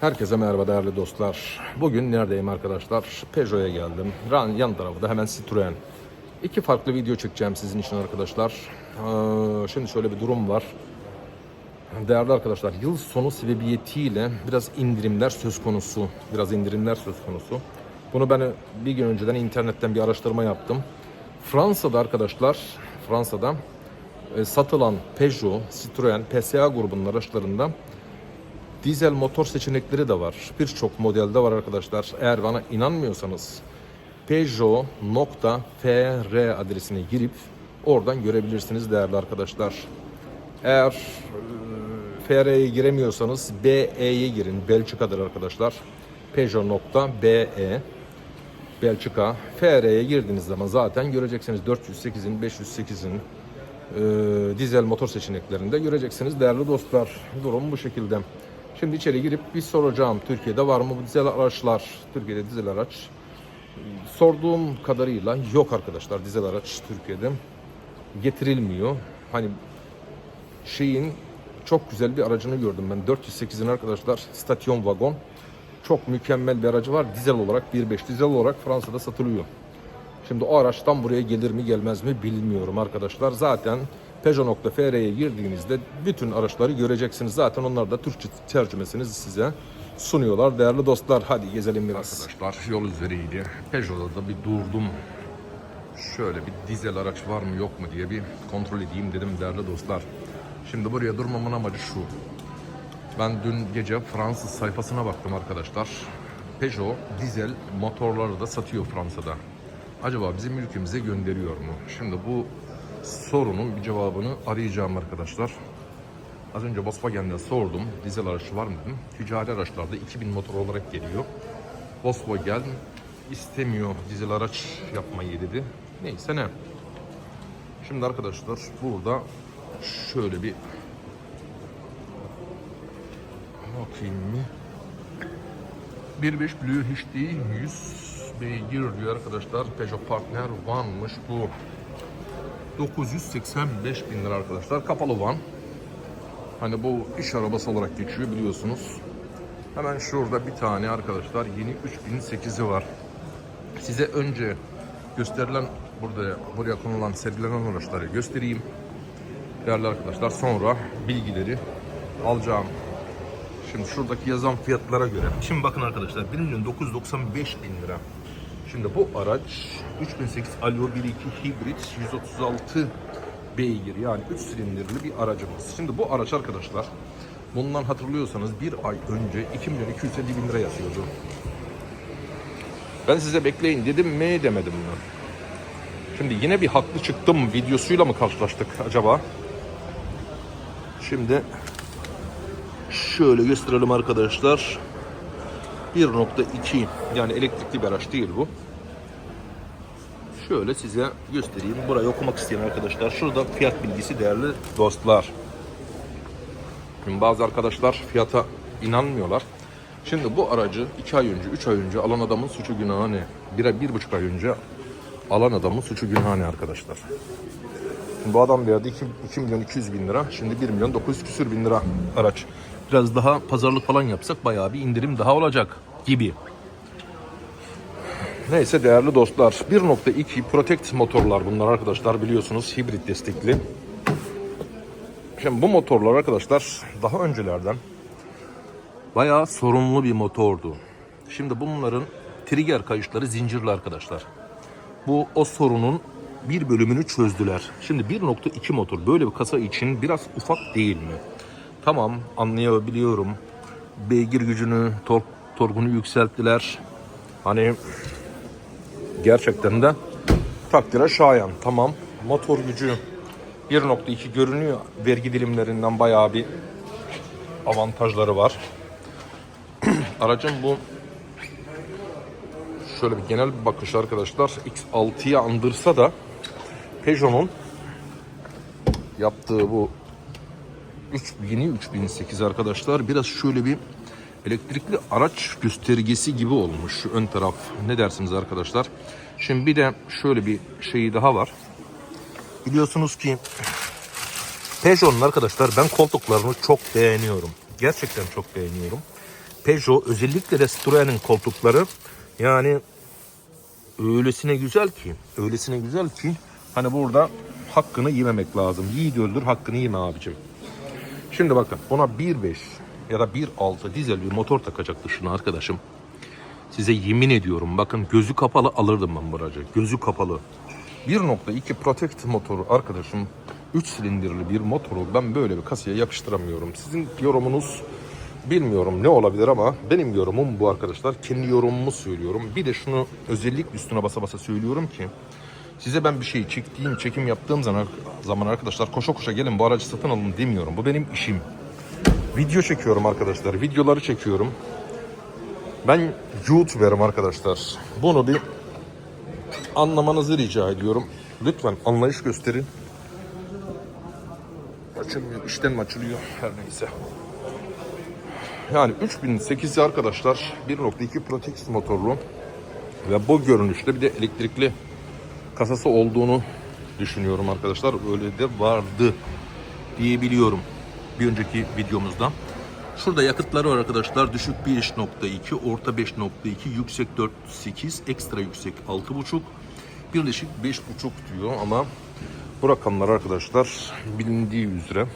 Herkese merhaba değerli dostlar. Bugün neredeyim arkadaşlar? Peugeot'a geldim. Yan, tarafı da hemen Citroen. İki farklı video çekeceğim sizin için arkadaşlar. Ee, şimdi şöyle bir durum var. Değerli arkadaşlar, yıl sonu sebebiyetiyle biraz indirimler söz konusu. Biraz indirimler söz konusu. Bunu ben bir gün önceden internetten bir araştırma yaptım. Fransa'da arkadaşlar, Fransa'da e, satılan Peugeot, Citroen, PSA grubunun araçlarında Dizel motor seçenekleri de var. Birçok modelde var arkadaşlar. Eğer bana inanmıyorsanız Peugeot.fr adresine girip oradan görebilirsiniz değerli arkadaşlar. Eğer e, FR'ye giremiyorsanız BE'ye girin. Belçika'dır arkadaşlar. Peugeot.be Belçika. FR'ye girdiğiniz zaman zaten göreceksiniz 408'in, 508'in e, dizel motor seçeneklerinde göreceksiniz değerli dostlar. Durum bu şekilde. Şimdi içeri girip bir soracağım. Türkiye'de var mı bu dizel araçlar? Türkiye'de dizel araç. Sorduğum kadarıyla yok arkadaşlar dizel araç Türkiye'de. Getirilmiyor. Hani şeyin çok güzel bir aracını gördüm ben. 408'in arkadaşlar stasyon vagon. Çok mükemmel bir aracı var. Dizel olarak 1.5 dizel olarak Fransa'da satılıyor. Şimdi o araçtan buraya gelir mi gelmez mi bilmiyorum arkadaşlar. Zaten Peugeot.fr'ye girdiğinizde bütün araçları göreceksiniz. Zaten onlar da Türkçe tercümesini size sunuyorlar. Değerli dostlar hadi gezelim biraz. Arkadaşlar yol üzeriydi. Peugeot'da da bir durdum. Şöyle bir dizel araç var mı yok mu diye bir kontrol edeyim dedim değerli dostlar. Şimdi buraya durmamın amacı şu. Ben dün gece Fransız sayfasına baktım arkadaşlar. Peugeot dizel motorları da satıyor Fransa'da. Acaba bizim ülkemize gönderiyor mu? Şimdi bu sorunun bir cevabını arayacağım arkadaşlar. Az önce Volkswagen'de sordum. Dizel araç var mı dedim. Ticari araçlarda 2000 motor olarak geliyor. Volkswagen istemiyor dizel araç yapmayı dedi. Neyse ne. Şimdi arkadaşlar burada şöyle bir bakayım mı? 1.5 Blue HD 100 beygir diyor arkadaşlar. Peugeot Partner One'mış bu. 985 bin lira arkadaşlar. Kapalı van. Hani bu iş arabası olarak geçiyor biliyorsunuz. Hemen şurada bir tane arkadaşlar yeni 3008'i var. Size önce gösterilen burada buraya konulan sergilenen araçları göstereyim. Değerli arkadaşlar sonra bilgileri alacağım. Şimdi şuradaki yazan fiyatlara göre. Şimdi bakın arkadaşlar 1 milyon 995 bin lira. Şimdi bu araç 3008 Alio 1.2 hibrit 136 beygir yani 3 silindirli bir aracımız. Şimdi bu araç arkadaşlar bundan hatırlıyorsanız bir ay önce 2 milyon 250 bin lira yazıyordu. Ben size bekleyin dedim mi demedim mi? Şimdi yine bir haklı çıktım videosuyla mı karşılaştık acaba? Şimdi şöyle gösterelim arkadaşlar. 1.2 yani elektrikli bir araç değil bu. Şöyle size göstereyim. Burayı okumak isteyen arkadaşlar. Şurada fiyat bilgisi değerli dostlar. Şimdi bazı arkadaşlar fiyata inanmıyorlar. Şimdi bu aracı 2 ay önce, 3 ay önce alan adamın suçu günahı ne? 1 ay, 1,5 ay önce alan adamın suçu günahı ne arkadaşlar? Şimdi bu adam verdi 2, 2 milyon 200 bin lira. Şimdi 1 milyon 900 küsür bin lira araç. Biraz daha pazarlık falan yapsak bayağı bir indirim daha olacak gibi. Neyse değerli dostlar 1.2 Protect motorlar bunlar arkadaşlar biliyorsunuz hibrit destekli. Şimdi bu motorlar arkadaşlar daha öncelerden bayağı sorunlu bir motordu. Şimdi bunların trigger kayışları zincirli arkadaşlar. Bu o sorunun bir bölümünü çözdüler. Şimdi 1.2 motor böyle bir kasa için biraz ufak değil mi? Tamam anlayabiliyorum. Beygir gücünü, tork, torkunu yükselttiler. Hani gerçekten de takdire şayan. Tamam motor gücü 1.2 görünüyor. Vergi dilimlerinden bayağı bir avantajları var. Aracın bu şöyle bir genel bir bakış arkadaşlar X6'yı andırsa da Peugeot'un yaptığı bu 3, yeni 3008 arkadaşlar biraz şöyle bir elektrikli araç göstergesi gibi olmuş ön taraf. Ne dersiniz arkadaşlar? Şimdi bir de şöyle bir şeyi daha var. Biliyorsunuz ki Peugeot'un arkadaşlar ben koltuklarını çok beğeniyorum. Gerçekten çok beğeniyorum. Peugeot özellikle de Citroen'in koltukları yani öylesine güzel ki, öylesine güzel ki hani burada hakkını yememek lazım. Yiğit öldür hakkını yeme abicim. Şimdi bakın buna 1.5 ya da 1.6 dizel bir motor takacak dışına arkadaşım. Size yemin ediyorum bakın gözü kapalı alırdım ben bu aracı. Gözü kapalı. 1.2 Protect motoru arkadaşım 3 silindirli bir motoru ben böyle bir kasaya yakıştıramıyorum. Sizin yorumunuz bilmiyorum ne olabilir ama benim yorumum bu arkadaşlar. Kendi yorumumu söylüyorum. Bir de şunu özellikle üstüne basa basa söylüyorum ki size ben bir şey çektiğim, çekim yaptığım zaman, zaman arkadaşlar koşa koşa gelin bu aracı satın alın demiyorum. Bu benim işim. Video çekiyorum arkadaşlar. Videoları çekiyorum. Ben YouTuber'ım arkadaşlar. Bunu bir anlamanızı rica ediyorum. Lütfen anlayış gösterin. Açılmıyor. İşten mi açılıyor? Her neyse. Yani 3008 arkadaşlar 1.2 Protex motorlu ve bu görünüşte bir de elektrikli kasası olduğunu düşünüyorum arkadaşlar. Öyle de vardı diyebiliyorum bir önceki videomuzda. Şurada yakıtları var arkadaşlar. Düşük 5.2, orta 5.2, yüksek 4.8, ekstra yüksek 6.5, birleşik 5.5 diyor ama bu rakamlar arkadaşlar bilindiği üzere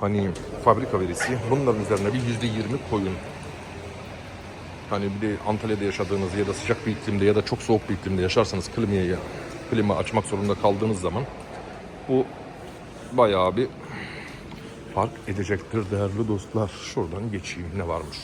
hani fabrika verisi bunların üzerine bir yüzde yirmi koyun. Hani bir de Antalya'da yaşadığınız ya da sıcak bir iklimde ya da çok soğuk bir iklimde yaşarsanız klimayı klima açmak zorunda kaldığınız zaman bu bayağı bir fark edecektir değerli dostlar. Şuradan geçeyim ne varmış.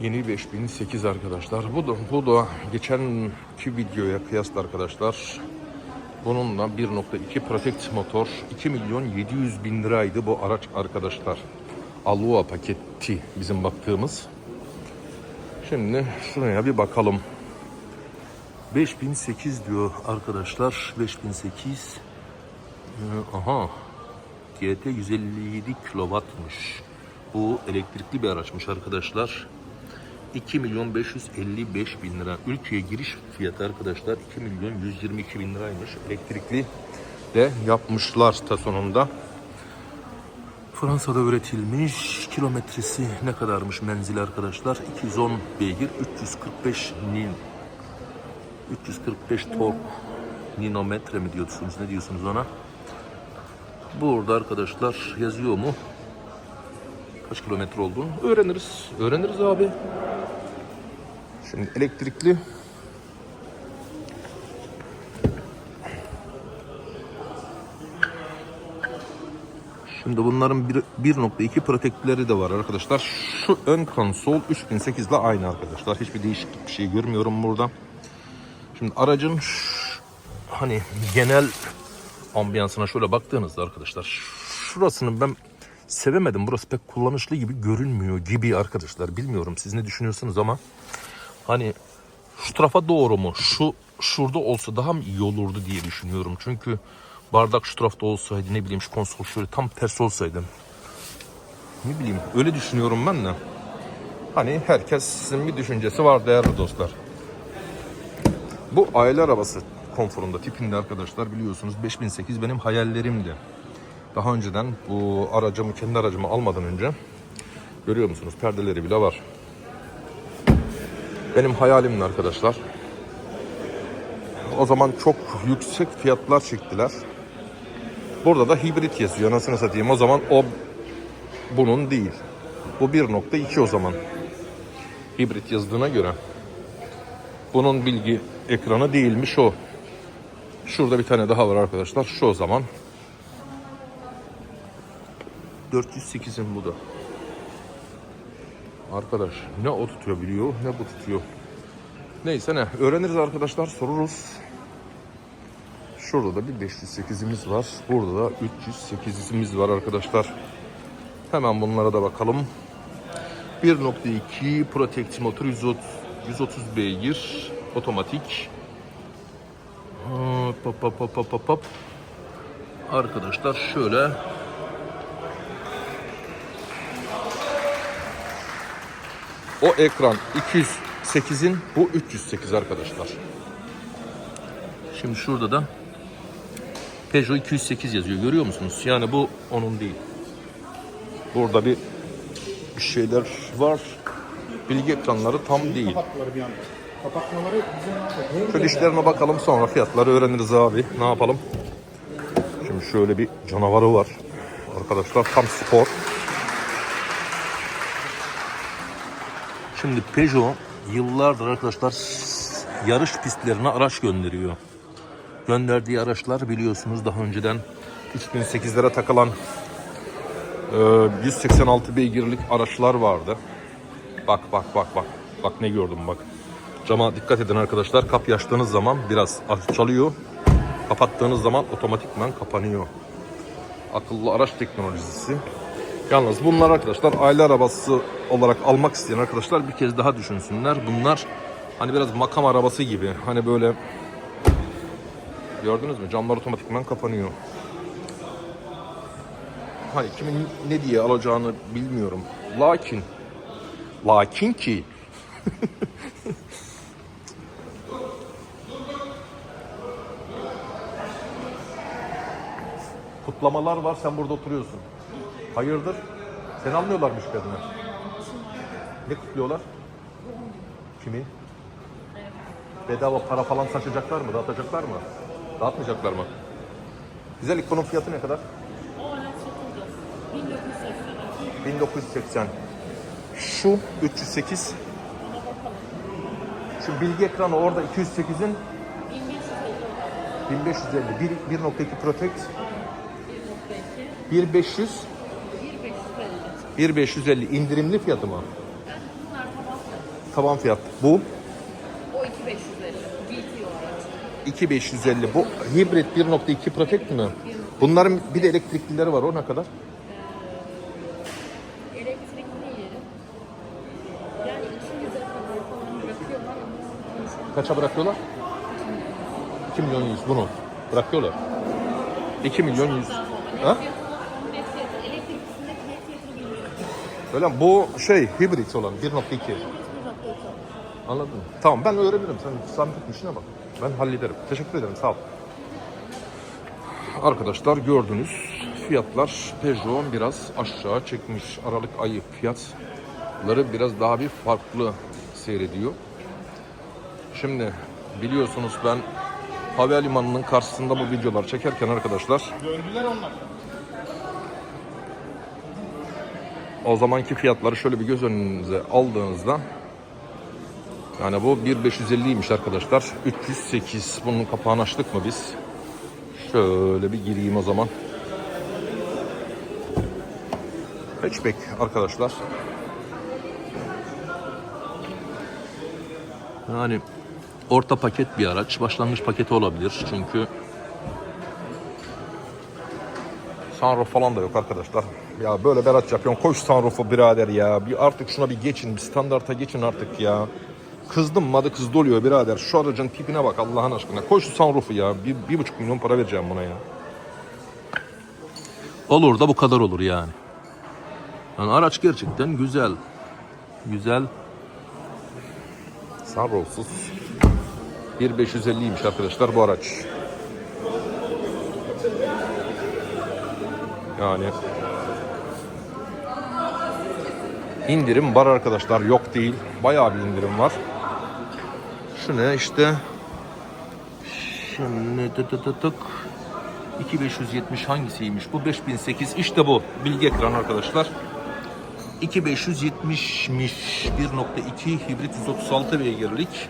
Yeni 5008 arkadaşlar. Bu da, bu da geçenki videoya kıyasla arkadaşlar. Bununla 1.2 Protect motor 2 milyon 700 bin liraydı bu araç arkadaşlar. Alua paketi bizim baktığımız. Şimdi şuraya bir bakalım. 5008 diyor arkadaşlar. 5008. Ee, Aha. GT 157 kilowattmış. Bu elektrikli bir araçmış arkadaşlar. 2 milyon 555 bin lira. Ülkeye giriş fiyatı arkadaşlar 2 milyon 122 bin liraymış. Elektrikli de yapmışlar ta sonunda. Fransa'da üretilmiş. Kilometresi ne kadarmış menzili arkadaşlar? 210 beygir, 345 nin 345 tork ninometre mi diyorsunuz ne diyorsunuz ona? Burada arkadaşlar yazıyor mu? Kaç kilometre olduğunu öğreniriz. Öğreniriz abi. Şimdi elektrikli Şimdi bunların bir- 1.2 protektileri de var arkadaşlar. Şu ön konsol 3008 ile aynı arkadaşlar. Hiçbir değişiklik bir şey görmüyorum burada. Şimdi aracın hani genel ambiyansına şöyle baktığınızda arkadaşlar şurasını ben sevemedim. Burası pek kullanışlı gibi görünmüyor gibi arkadaşlar. Bilmiyorum siz ne düşünüyorsunuz ama hani şu tarafa doğru mu? Şu şurada olsa daha mı iyi olurdu diye düşünüyorum. Çünkü bardak şu tarafta olsaydı ne bileyim şu konsol şöyle tam ters olsaydı. Ne bileyim öyle düşünüyorum ben de. Hani herkesin bir düşüncesi var değerli dostlar. Bu aile arabası konforunda tipinde arkadaşlar biliyorsunuz 5008 benim hayallerimdi. Daha önceden bu aracımı kendi aracımı almadan önce görüyor musunuz perdeleri bile var. Benim hayalimdi arkadaşlar. O zaman çok yüksek fiyatlar çektiler. Burada da hibrit yazıyor anasını satayım. O zaman o bunun değil. Bu 1.2 o zaman. Hibrit yazdığına göre. Bunun bilgi ekranı değilmiş o. Şurada bir tane daha var arkadaşlar. Şu o zaman. 408'in bu da. Arkadaş ne o tutuyor biliyor ne bu tutuyor. Neyse ne öğreniriz arkadaşlar soruruz. Şurada da bir 508'imiz var. Burada da 308'imiz var arkadaşlar. Hemen bunlara da bakalım. 1.2 Protect motor 130, 130 beygir otomatik. Hop hop hop hop hop hop. Arkadaşlar şöyle O ekran 208'in bu 308 arkadaşlar. Şimdi şurada da Peugeot 208 yazıyor görüyor musunuz? Yani bu onun değil. Burada bir şeyler var. Bilgi ekranları tam değil. Şu dişlerine bakalım sonra fiyatları öğreniriz abi. Ne yapalım? Şimdi şöyle bir canavarı var. Arkadaşlar tam spor. Şimdi Peugeot yıllardır arkadaşlar yarış pistlerine araç gönderiyor. Gönderdiği araçlar biliyorsunuz daha önceden 3008'lere takılan e, 186 beygirlik araçlar vardı. Bak bak bak bak. Bak ne gördüm bak. Cama dikkat edin arkadaşlar. Kapıyı açtığınız zaman biraz çalıyor. Kapattığınız zaman otomatikman kapanıyor. Akıllı araç teknolojisi. Yalnız bunlar arkadaşlar aile arabası olarak almak isteyen arkadaşlar bir kez daha düşünsünler. Bunlar hani biraz makam arabası gibi. Hani böyle gördünüz mü? Camlar otomatikman kapanıyor. Hani kimin ne diye alacağını bilmiyorum. Lakin lakin ki kutlamalar var sen burada oturuyorsun. Hayırdır? Seni almıyorlar müşterine. Ne kutluyorlar? Kimi? Bedava para falan saçacaklar mı? Dağıtacaklar mı? Dağıtmayacaklar mı? Güzellik bunun fiyatı ne kadar? O araç satıldı. 1980. 1980. Şu 308. Şu bilgi ekranı orada 208'in 1550 olan 1550. 1, 1.2 Protect. 1.2. 1500. 1550. 1550 indirimli fiyatı mı? Yani bunlar. Taban fiyat. Bu O 2550. GT o araç. 2550. Bu hibrit 1.2 Protect mi? Bunların bir de elektriklileri var. O ne kadar? Elektrikli yeri. Yani 200'e kadar falan bırakıyorlar ama konuşan Kaça bırakıyorlar? 2 milyon 100 bunu bırakıyorlar. 2 milyon 100. daha sonra. Net Ha? Öyle? Bu şey hibrit olan 1.2. Biz bir raporu Anladın mı? Tamam ben öğrenirim. Sen sen işine bak. Ben hallederim. Teşekkür ederim. Sağ ol. Arkadaşlar gördünüz fiyatlar Peugeot biraz aşağı çekmiş. Aralık ayı fiyatları biraz daha bir farklı seyrediyor. Şimdi biliyorsunuz ben havalimanının karşısında bu videolar çekerken arkadaşlar döndüler onlar. o zamanki fiyatları şöyle bir göz önünüze aldığınızda yani bu 1550'ymiş arkadaşlar. 308. Bunun kapağını açtık mı biz? Şöyle bir gireyim o zaman. Hatchback arkadaşlar. Yani orta paket bir araç. Başlangıç paketi olabilir. Çünkü sunroof falan da yok arkadaşlar. Ya böyle araç yapıyorsun. Koş sunroof'u birader ya. Bir artık şuna bir geçin. Bir standarta geçin artık ya. Kızdım mı adı kızdı oluyor birader. Şu aracın tipine bak Allah'ın aşkına. Koy şu sunroof'u ya. Bir, bir buçuk milyon para vereceğim buna ya. Olur da bu kadar olur yani. Yani araç gerçekten güzel. Güzel. Sunroof'suz. 1550'ymiş arkadaşlar bu araç. Yani indirim var arkadaşlar yok değil. Bayağı bir indirim var. Şu ne işte Şimdi tık tık tık tık 2570 hangisiymiş? Bu 5008 işte bu. Bilgi ekran arkadaşlar. 2570'miş. 1.2 hibrit 136 beygirlik.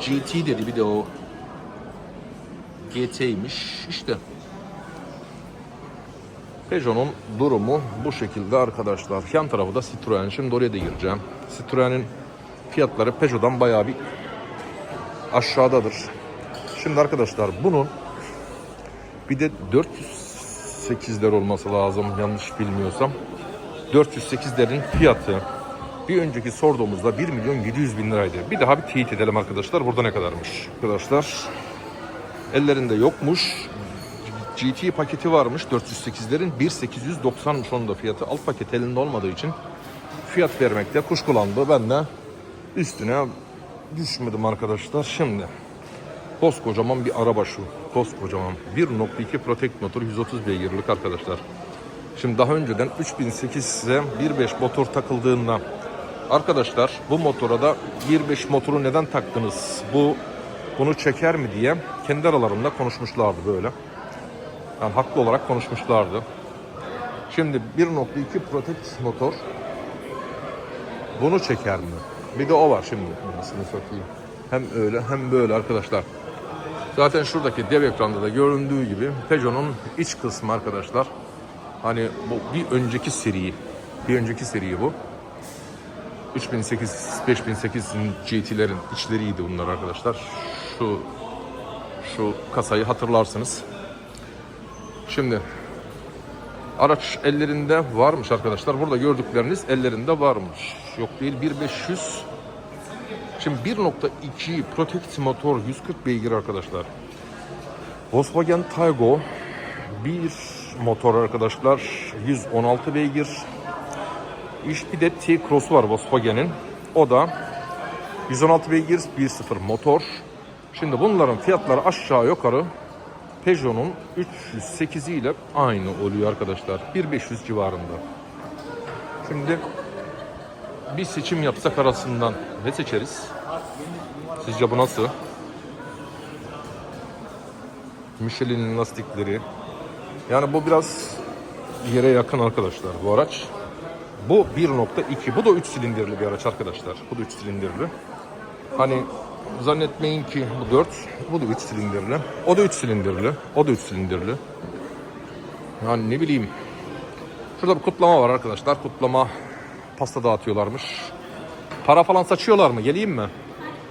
GT dedi bir de o. GT'ymiş. İşte Peugeot'un durumu bu şekilde arkadaşlar. Yan tarafı da Citroen. Şimdi oraya da gireceğim. Citroen'in fiyatları Peugeot'dan bayağı bir aşağıdadır. Şimdi arkadaşlar bunun bir de 408'ler olması lazım yanlış bilmiyorsam. 408'lerin fiyatı bir önceki sorduğumuzda 1 milyon 700 bin liraydı. Bir daha bir teyit edelim arkadaşlar. Burada ne kadarmış? Arkadaşlar ellerinde yokmuş. GT paketi varmış 408'lerin 1890'mış onun da fiyatı. Alt paket elinde olmadığı için fiyat vermekte kuşkulandı. Ben de üstüne düşmedim arkadaşlar. Şimdi koskocaman bir araba şu. Koskocaman. 1.2 Protect motor 130 beygirlik arkadaşlar. Şimdi daha önceden 3008'e 1.5 motor takıldığında arkadaşlar bu motora da 1.5 motoru neden taktınız? Bu bunu çeker mi diye kendi aralarında konuşmuşlardı böyle. Yani haklı olarak konuşmuşlardı. Şimdi 1.2 Protect motor bunu çeker mi? Bir de o var şimdi. Nasıl satayım? Hem öyle hem böyle arkadaşlar. Zaten şuradaki dev ekranda da göründüğü gibi Peugeot'un iç kısmı arkadaşlar. Hani bu bir önceki seri. Bir önceki seri bu. 3008, 5008'in GT'lerin içleriydi bunlar arkadaşlar. Şu şu kasayı hatırlarsınız. Şimdi araç ellerinde varmış arkadaşlar. Burada gördükleriniz ellerinde varmış. Yok değil 1500 Şimdi 1.2 Protect motor 140 beygir arkadaşlar. Volkswagen Taygo bir motor arkadaşlar 116 beygir. İşte bir de T-Cross var Volkswagen'in. O da 116 beygir 1.0 motor. Şimdi bunların fiyatları aşağı yukarı Peugeot'un 308 ile aynı oluyor arkadaşlar. 1500 civarında. Şimdi bir seçim yapsak arasından ne seçeriz? Sizce bu nasıl? Michelin'in lastikleri. Yani bu biraz yere yakın arkadaşlar bu araç. Bu 1.2. Bu da 3 silindirli bir araç arkadaşlar. Bu da 3 silindirli. Hani zannetmeyin ki bu 4. Bu da 3 silindirli. O da 3 silindirli. O da 3 silindirli. Yani ne bileyim. Şurada bir kutlama var arkadaşlar. Kutlama pasta dağıtıyorlarmış. Para falan saçıyorlar mı? Geleyim mi?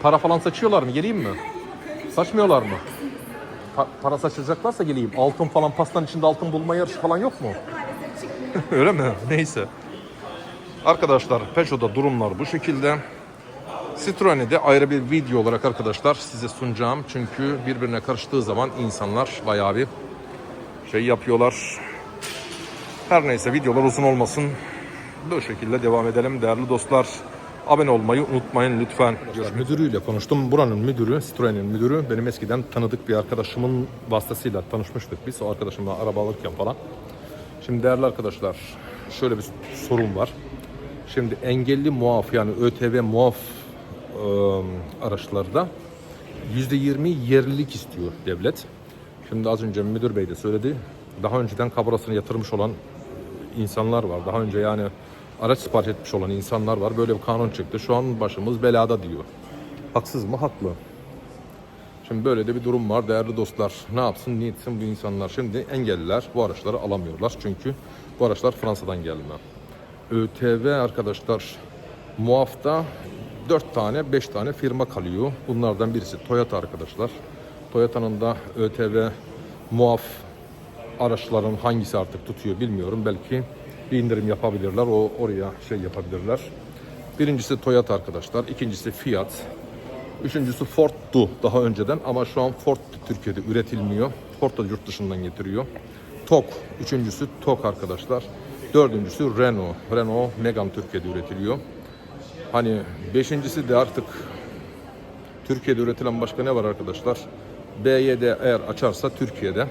Para falan saçıyorlar mı? Geleyim mi? Saçmıyorlar mı? Pa- para saçacaklarsa geleyim. Altın falan pastanın içinde altın bulma yarışı falan yok mu? Öyle mi? Neyse. Arkadaşlar Peugeot'da durumlar bu şekilde. Citroen'i de ayrı bir video olarak arkadaşlar size sunacağım. Çünkü birbirine karıştığı zaman insanlar bayağı bir şey yapıyorlar. Her neyse videolar uzun olmasın. Bu şekilde devam edelim değerli dostlar. Abone olmayı unutmayın lütfen. Müdürüyle konuştum. Buranın müdürü, Citroen'in müdürü benim eskiden tanıdık bir arkadaşımın vasıtasıyla tanışmıştık biz. O arkadaşımla araba alırken falan. Şimdi değerli arkadaşlar şöyle bir sorun var. Şimdi engelli muaf yani ÖTV muaf e, araçlarda %20 yerlilik istiyor devlet. Şimdi az önce müdür bey de söyledi. Daha önceden kaburasını yatırmış olan insanlar var. Daha önce yani araç sipariş etmiş olan insanlar var. Böyle bir kanun çıktı. Şu an başımız belada diyor. Haksız mı? Haklı. Şimdi böyle de bir durum var değerli dostlar. Ne yapsın, ne etsin bu insanlar? Şimdi engelliler bu araçları alamıyorlar. Çünkü bu araçlar Fransa'dan gelme. ÖTV arkadaşlar muafta 4 tane 5 tane firma kalıyor. Bunlardan birisi Toyota arkadaşlar. Toyota'nın da ÖTV muaf araçların hangisi artık tutuyor bilmiyorum. Belki bir indirim yapabilirler. O oraya şey yapabilirler. Birincisi Toyota arkadaşlar. ikincisi Fiat. Üçüncüsü Ford'tu daha önceden ama şu an Ford Türkiye'de üretilmiyor. Ford da yurt dışından getiriyor. TOK. Üçüncüsü TOK arkadaşlar. Dördüncüsü Renault. Renault Megane Türkiye'de üretiliyor. Hani beşincisi de artık Türkiye'de üretilen başka ne var arkadaşlar? BYD eğer açarsa Türkiye'de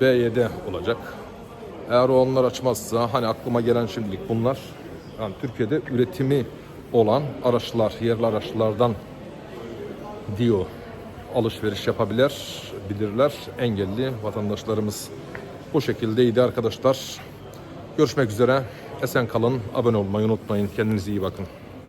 BYD olacak. Eğer o onlar açmazsa hani aklıma gelen şimdilik bunlar. Yani Türkiye'de üretimi olan araçlar, yerli araçlardan diyor alışveriş yapabilir, bilirler engelli vatandaşlarımız. Bu şekildeydi arkadaşlar. Görüşmek üzere. Esen kalın. Abone olmayı unutmayın. Kendinize iyi bakın.